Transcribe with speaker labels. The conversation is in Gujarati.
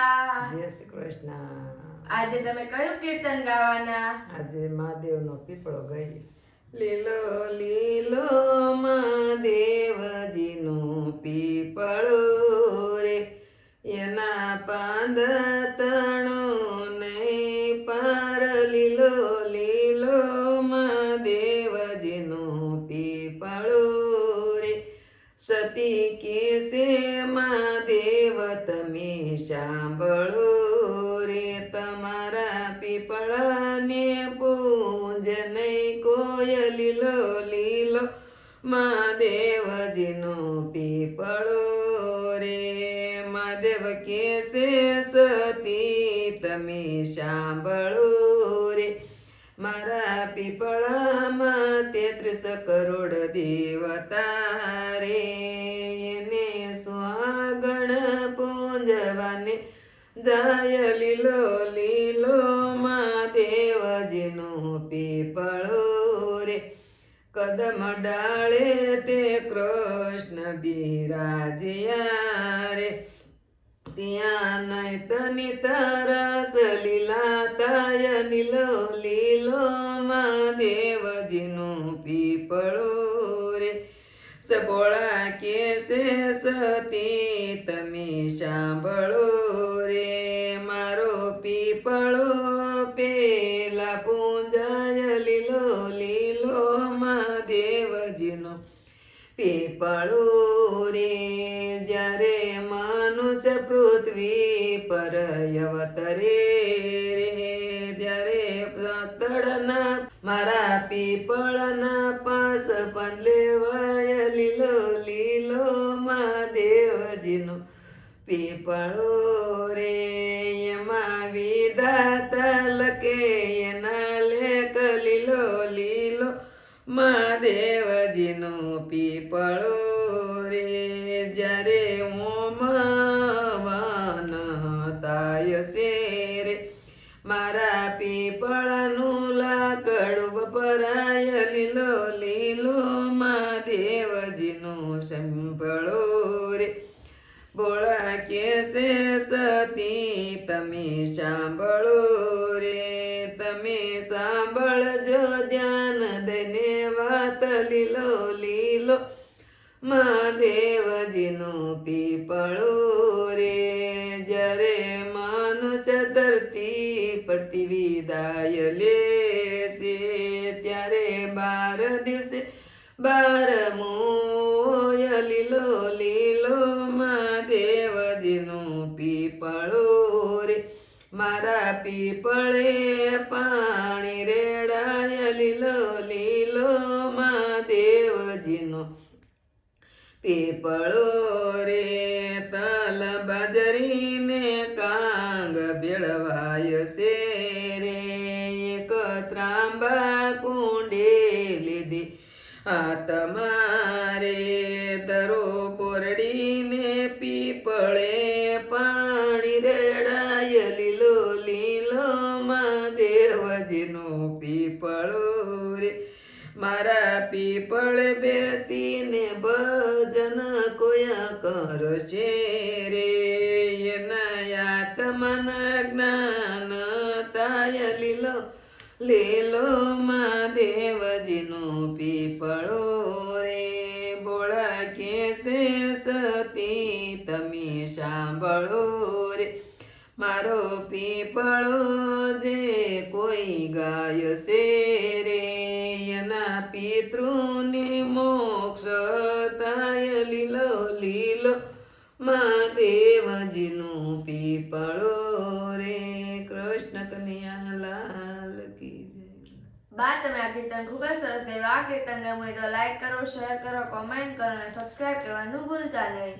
Speaker 1: જય શ્રી કૃષ્ણ.
Speaker 2: આજે તમે કયું કીર્તન ગાવાના?
Speaker 1: આજે મહાદેવનો પીપળો ગઈ લીલો લીલો સતી કેસે મહાદેવ તમે સાંભળો રે તમારા પીપળાને પૂંજ નહીં કોય લીલો લીલો મહાદેવજીનો પીપળો રે. મહાદેવ કેસે સતી તમે સાંભળો રે. મારા પીપળામાં તેત્રીસ કરોડ દેવતા પૂંજવાને જાય લીલો લીલો મહાદેવજીનો પીપળો રે. કદમ ડાળે તે કૃષ્ણ બિરાજ્યા રે. ત્યાં નહીં તની તરસ લીલા તાય નીલો લીલો મહાદેવજીનું પીપળો રે. સબોળા કેસે સતી સાંભળો રે મારો પીપળો, પેલા પૂંજાય લીલો લીલો મહાદેવજીનો. પીપળો રે, જ્યારે મનુષ્ય પૃથ્વી પર અવતરે રે, ત્યારે તળના મારા પીપળના પાસ પણ લેવાય લીલો લીલો મહાદેવજીનો. પીપળો રે, એમાં વિધાતા લકે એના લેખ લીલો લીલો. મહાદેવજીનો પીપળો રે, જ્યારે ઓમ તાય છે રે મારા પીપળાનું લાકડું વપરાય લીલો લીલો. મહાદેવજીનો સંભળો રે. બોળા તમે સાંભળો રે, તમે સાંભળજો ધ્યાન દઈને વાત લીલો લીલો. મહાદેવજીનો પીપળો રે, જ્યારે મનુષ્ય ધરતી પરથી વિદાય લેશે ત્યારે બાર દિવસે બાર મોય લીલો લીલો પીપળે પાણી રેડાય લીલો લીલો મહાદેવજીનો. પીપળો રે તલ બજરીને કાંગ ભેળવાય છે રે. એક ત્રાંબા કુંડે લીધી. આ મારા પીપળ બેસીને ભજન કોયા કરશે રે? એના આત્મના જ્ઞાન તાય લીલો લીલો મહાદેવજીનો પીપળો રે. બોળા કેસે સતી તમે સાંભળો રે. મારો પીપળો જે કોઈ ગાય છે પિતૃને મોક્ષ થાય, લીલો લીલો મહાદેવજીનું પીપળો રે. કૃષ્ણ કન્યા લાલ કી
Speaker 2: બાદ તમે આ કીર્તન ખૂબ જ સરસ ગાયું આ કીર્તન ગમ્યું હોય તો લાઈક કરો શેર કરો કોમેન્ટ કરો અને સબસ્ક્રાઇબ કરવાનું ભૂલતા નહીં.